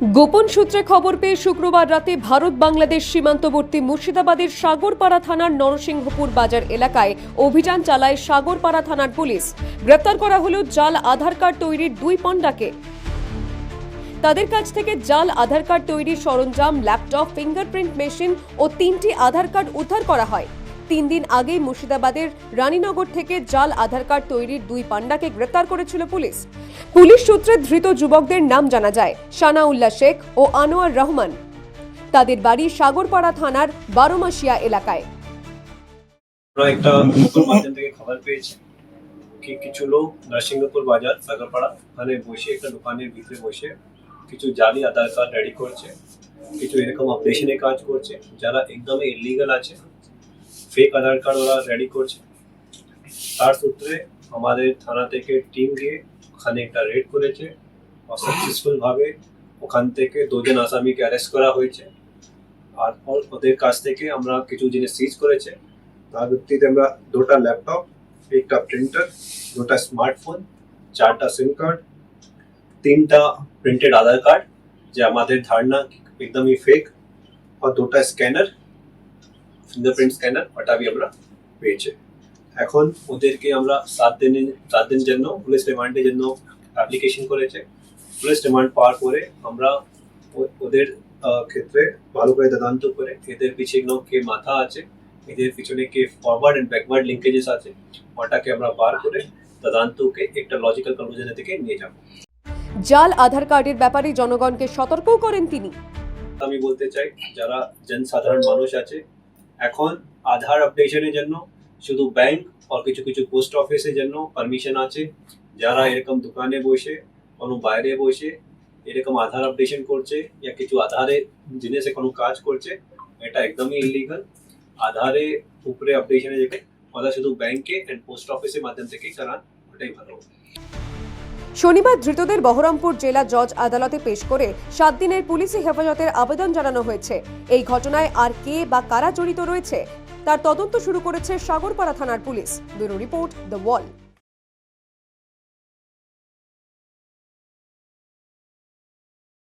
গোপন সূত্রে খবর পেয়ে শুক্রবার রাতে ভারত বাংলাদেশ সীমান্তবর্তী মুর্শিদাবাদের সাগরপাড়া থানার নরসিংহপুর বাজার এলাকায় অভিযান চালায় সাগরপাড়া থানার পুলিশ। গ্রেপ্তার করা হল জাল আধার কার্ড তৈরির দুই পণ্ডাকে। তাদের কাছ থেকে জাল আধার কার্ড তৈরির সরঞ্জাম, ল্যাপটপ, ফিঙ্গারপ্রিন্ট মেশিন ও তিনটি আধার কার্ড উদ্ধার করা হয়। তিন দিন আগেই মুর্শিদাবাদের রানীনগর থেকে জাল আধার কার্ড তৈরির দুই পান্ডাকে গ্রেপ্তার করেছিল পুলিশ। পুলিশ সূত্রে ধৃত যুবকদের নাম জানা যায় সানাউল্লাহ শেখ ও আনোয়ার রহমান। তাদের বাড়ি সাগরপাড়া থানার বারোমাসিয়া এলাকায়। পেয়েছি। কি কিছু লোক নরসিংহপুর বাজার, সাগরপাড়া ওখানে বসে একটা দোকানের ভিতরে বসে কিছু জালি আধার কার্ড রেডি করছে। কিছু এরকম অপারেশনে কাজ করছে। যারা একদমই ইলিগাল আছে ফেক আধার কার্ড ওরা রেডি করছে। তার সূত্রে আমাদের থানা থেকে টিম গিয়ে ওখানে একটা রেড করেছে। আর ভাবে ওখান থেকে দুজন আসামিকে অ্যারেস্ট করা হয়েছে। আর ওদের কাছ থেকে আমরা কিছু জিনিস সিজ করেছে। তার ভিত্তিতে আমরা দুটা ল্যাপটপ একটা প্রিন্টার দুটা স্মার্টফোন চারটা সিম কার্ড তিনটা প্রিন্টেড আধার কার্ড যে আমাদের ধারণা একদমই ফেক আর দুটা স্ক্যানার ফিঙ্গারপ্রিন্ট স্ক্যানার ওটা भी আমরা পেয়েছে। এখন ওদেরকে আমরা সাত দিনের সাত দিন জন্য পুলিশ রিমান্ডের জন্য অ্যাপ্লিকেশন করেছে। পুলিশ রিমান্ড পাওয়ার পরে আমরা ওদের ক্ষেত্রে ভালো করে তদন্ত করে এদের পিছনে কে মাথা আছে এদের পিছনে কে ফরওয়ার্ড এন্ড ব্যাকওয়ার্ড লিঙ্কেজেস আছে ওটাকে আমরা বার করে তদন্তকে একটা লজিক্যাল কনক্লুশনের দিকে নিয়ে যাব। জাল আধার কার্ডের ব্যাপারে জনগণকে সতর্কও করেন তিনি। আমি বলতে চাই যারা জনসাধারণ মানুষ আছে এখন আধার আপডেশনের জন্য শুধু ব্যাংক আর কিছু কিছু পোস্ট অফিসের জন্য পারমিশন আছে। যারা এরকম দোকানে বসে, কোনো বাইরে বসে এরকম আধার আপডেশন করছে या কিছু আধারে জিনিসে কোনো কাজ করছে, এটা একদমই ইলিগাল আধারে উপরে আপডেশনে যেতে ওটা শুধু ব্যাংকে এন্ড পোস্ট অফিসের মাধ্যম থেকে করান ওটাই ভালো। শনিবার ধৃতদের বহরমপুর জেলা জজ আদালতে পেশ করে সাত দিনের পুলিশি হেফাজতের আবেদন জানানো হয়েছে। এই ঘটনায় আর কে বা কারা জড়িত রয়েছে, তার তদন্ত শুরু করেছে সাগরপাড়া থানার police. Bureau report, the Wall.